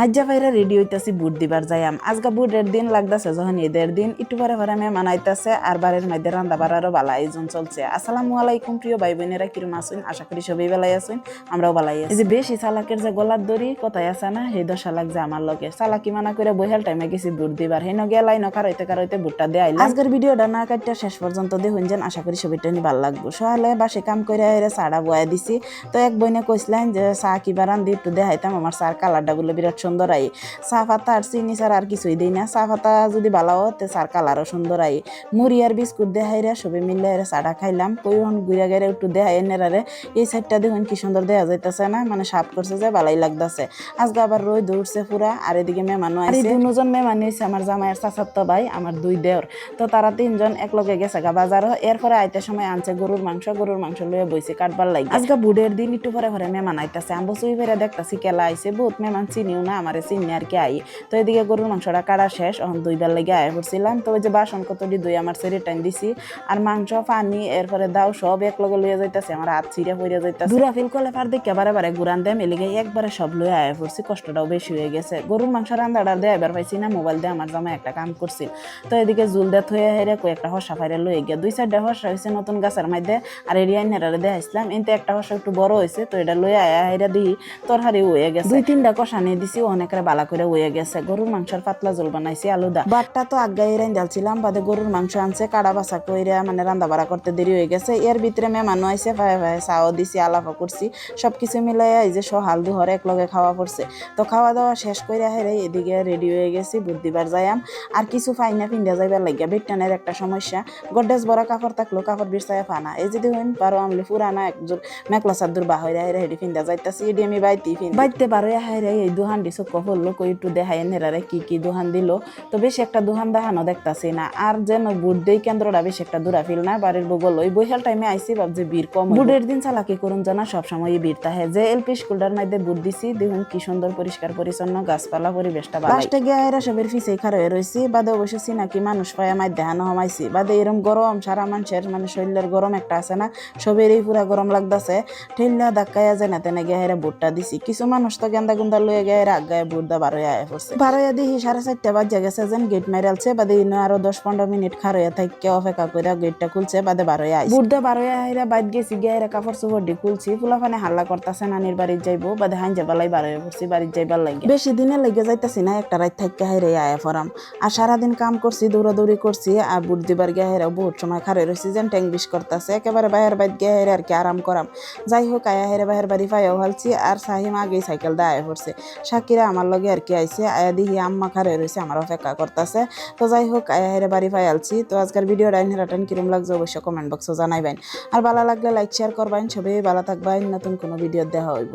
Hadza ভাইরা ready হইতাছি, বুট দিবার যাই যাইয়াম। আজকা বুটের দিন লাগতাছে যখন ঈদের দিন একটু পরে পরে মেহমান আইতাছে আর বাড়ির মধ্যে রান্না বাড়ারও বালা আয়োজন চলছে। আসসালামু আলাইকুম প্রিয় ভাই বোনেরা কিরম আসুন আশা করি সবাই বেলাই আসুন আমরাও বালাই আছি। যে বেশি চালাকের যে গলার দড়ি কথায় আছে না? সেই দশা লাগছে আমার লগে। চালাকি মানা করে বইহাল টাইমে গেছি বুট দিবার। হেন গেলাই নকার হইতে কার হইতে বুটটা দিয়ে আইলাম। আজকের ভিডিওটা না কাটতে শেষ পর্যন্ত দেখুন যেন, আশা করি সবাইটা নি ভালো লাগবো। সকালে বাসে কাম করে হেরে চাড়া বয়া দিছি। তো এক বইনে কইছিলেন যে, চা কিবা রান্ধি, একটু দেখাইতাম। আমার চার কালারটা বলে বিরাট সুন্দর আই চা পাতা আর চিনি ছাড়া আর কিছুই দিই না। চা পাতা যদি ভালো তে চার কালারও সুন্দর আই মুড়ি আর বিস্কুট দেখাই রে, সবে মিলে রে চাটা খাইলাম। কইন গুড়া গেড়ে একটু দেখাই নেরারে এই সাইডটা দেখুন কি সুন্দর দেহা যাইতেছে না? মানে সাফ করছে যে ভালাই লাগতেছে। আজকে আবার রোদ দৌড়ছে পুরা, আর এদিকে মেহমানও আছে দুজন মেহমান হয়েছে আমার জামাইয়ের চাচাতো ভাই, আমার দুই দেওর। তো তারা তিনজন একলগে গেছে গা বাজারও এরপরে আইতে সময় আনছে গরুর মাংস গরুর মাংস লয়ে বইছে কাটবার লাগে আজকে বুড়ের দিন একটু পরে পরে মেহমান আইতাছে। আম্বু চুই ফেরে দেখতাছি, কেলা আইছে। বহুত মেহমান চিনিও না আমারে চিনি আর কি আই। তো এদিকে গরুর মাংসটা কাটা শেষ দুইবার লেগে আয় পড়ছিলাম। তো ওই যে বাসন কতটি দুই আমার সেরে টাইম দিছি। আর মাংস, পানি, এরপরে দাও সব এক লগে লইয়া যাইতাছে, আমার হাত ছিঁড়ে পড়ে যাইতাছে। দূরা ফিল করলে পার দেখে বারে বারে ঘুরান দেয় মেলিগে একবারে সব লয়ে আয় পড়ছি, কষ্টটাও বেশি হয়ে গেছে। গরুর মাংস রান্দাটা দেয় এবার পাইছি না, মোবাইল দিয়ে আমার জামাই একটা কাম করছিল। তো এদিকে জুল দিয়ে থয়ে হেরে কই একটা হসা ফাইরে লয়ে গিয়া, দুই চারটা হসা হয়েছে নতুন গাছের মধ্যে আর এরিয়া নেড়ারে দেখাইছিলাম এনতে একটা হসা একটু বড় হয়েছে তো এটা লয়ে আয়া হেরা দিই তরহারি হয়ে গেছে। দুই তিনটা কষা নিয়ে দিছি অনেকরে বালা করে হয়ে গেছে। গরুর মাংসের পাতলা জল বানাইছি, আলুদা। বাটটা তো আগাই রাইন ডালছিলাম বাদে গরুর মাংস আনছে, কাড়া বাসা কইরা মানে রান্না বাড়া করতে দেরি হয়ে গেছে। এর ভিতরে মেহমানও আইছে, ভাই ভাই চাও দিছি আলাপা করছি সব কিছু মিলাই এই যে সহ হালদি হরে এক লগে খাওয়া পড়ছে। তো খাওয়া দাওয়া শেষ করে হেরে এদিকে রেডি হয়ে গেছি, বুধবার যাইয়াম। আর কিছু ফাইনা পিন্ডা যাইবার লাগিয়া বেটানের একটা সমস্যা। গড্ডেজ বড় কাপড় থাকল, কাপড় বিরসায় ফানা। এই যদি হইন পারো আমলি পুরানা একজন মেকলা সাদ্দুর বাহরে হেরে হেডি পিন্ডা যাইতাছি এডি আমি বাইতি বাইতে পারো হেরে এই দুহান দিছো কফললো কই একটু দেখাই নেরারে কি কি দুহান দিল। তো বেশি একটা দুহান দেখানো দেখতাছি না। আর যেন বুট দেই কেন্দ্রটা বেশ একটা দূরা ফিল না বাড়ির বগল। ওই বৈহাল টাইমে আইসি ভাব যে বীর কম বুটের দিন চালাকি করুন জানা সবসময় বীর তাহে যে এলপি স্কুলটার মধ্যে বুট দিছি দেখুন কি সুন্দর পরিষ্কার পরিচ্ছন্ন গাছপালা পরিবেশটা লাস্টে গিয়ে এরা সবের ফিসে খার হয়ে রয়েছি বাদে অবশ্য চিনাকি মানুষ পায় আমার দেহানো হমাইছি। বাদে এরম গরম সারা মানুষের মানে শরীরের গরম একটা আছে না সবেরই পুরা গরম লাগতাছে। ঠেললা ধাক্কাইয়া যায় না তেনে গিয়ে হেরা বুটটা দিছি। কিছু মানুষ তো গেন্দা গুন্দা লয়ে গিয়ে হেরা আগায় বুট দা বারোয়া আয় পড়ছে বারোয়া দিহি সাড়ে চারটা বাজে গেছে যেন গেট মারালছে বাদে ইনো আরও দশ পনেরো মিনিট খার হয়ে থাকি অপেক্ষা করে গেটটা খুলছে বাদে বারোয়া আইছে। বুট দা বারোয়া আইরা বাইদ গেছি গিয়ে কাপড় চোপড় দি খুলছি ফুলাফানে হাল্লা করতেছে নানির বাড়ির যাইবো বাদে হাইন যাবালাই বারোয়া পড়ছি বাড়ির যাইবার লাগে বেশি দিনে লেগে যাইতাছি না একটা রাত থাকি হাইরে আয়া ফরাম। আর সারাদিন কাম করছি দৌড়াদৌড়ি করছি আর বুট দিবার গিয়ে হেরা বহুত সময় খারে রয়েছি যেন ট্যাং বিষ করতেছে একেবারে বাইর গিয়ে হেরে আর কি আরাম করাম। যাই হোক আয়া হেরে বাহের বাড়ি পাইয়াও হালছি আর সাহিম আগেই সাইকেল দিয়ে আয়া পড়ছে। সাকিরা আমার লগে আর কি আইসে আয়া দিহি আম্মা খারে রয়েছে আমার অপেক্ষা করতেছে। তো যাই হোক আয়া হেরে বাড়ি পাই আলছি। তো আজকের ভিডিও ডাইন হেরাটান কিরম লাগছে অবশ্যই কমেন্ট বক্সে জানাইবেন। আর ভালো লাগলে লাইক শেয়ার করবেন। সবাই ভালো থাকবেন। নতুন কোনো ভিডিও দেখা হইব।